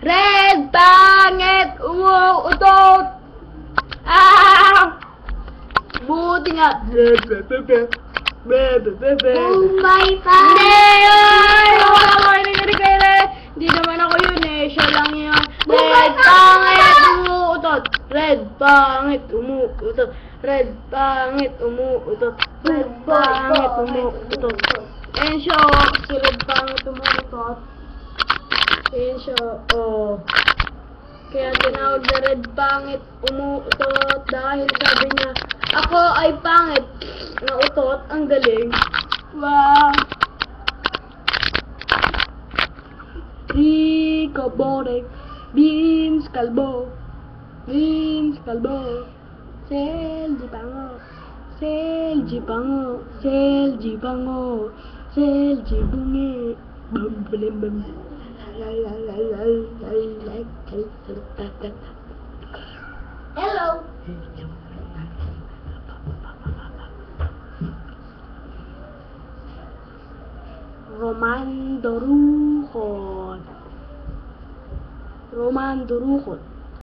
Red, pangit, umuutot. Ah! Buti nga. Oh my Hindi! God! Ay! Wala ko hindi kay Red. Hindi naman ako yun eh. Siya lang yun. Red, pangit, umuutot. Red, pangit, umuutot. Red, pangit, umuutot. Red, pangit, umuutot. Ayan siya, oh. Si Red, pangit, umuutot. Ayan siya, oh. Kaya tinawag na Red Pangit umuutot dahil sabi niya, ako ay pangit na utot, ang galing. Wow! Rico Borek, Beans Kalbo, Beans Kalbo, Selji Pango, Selji Pango, Selji Pango, Selji Bungi, Bum Bum Bum. Hello! Roman Dorukot. Roman Dorukot.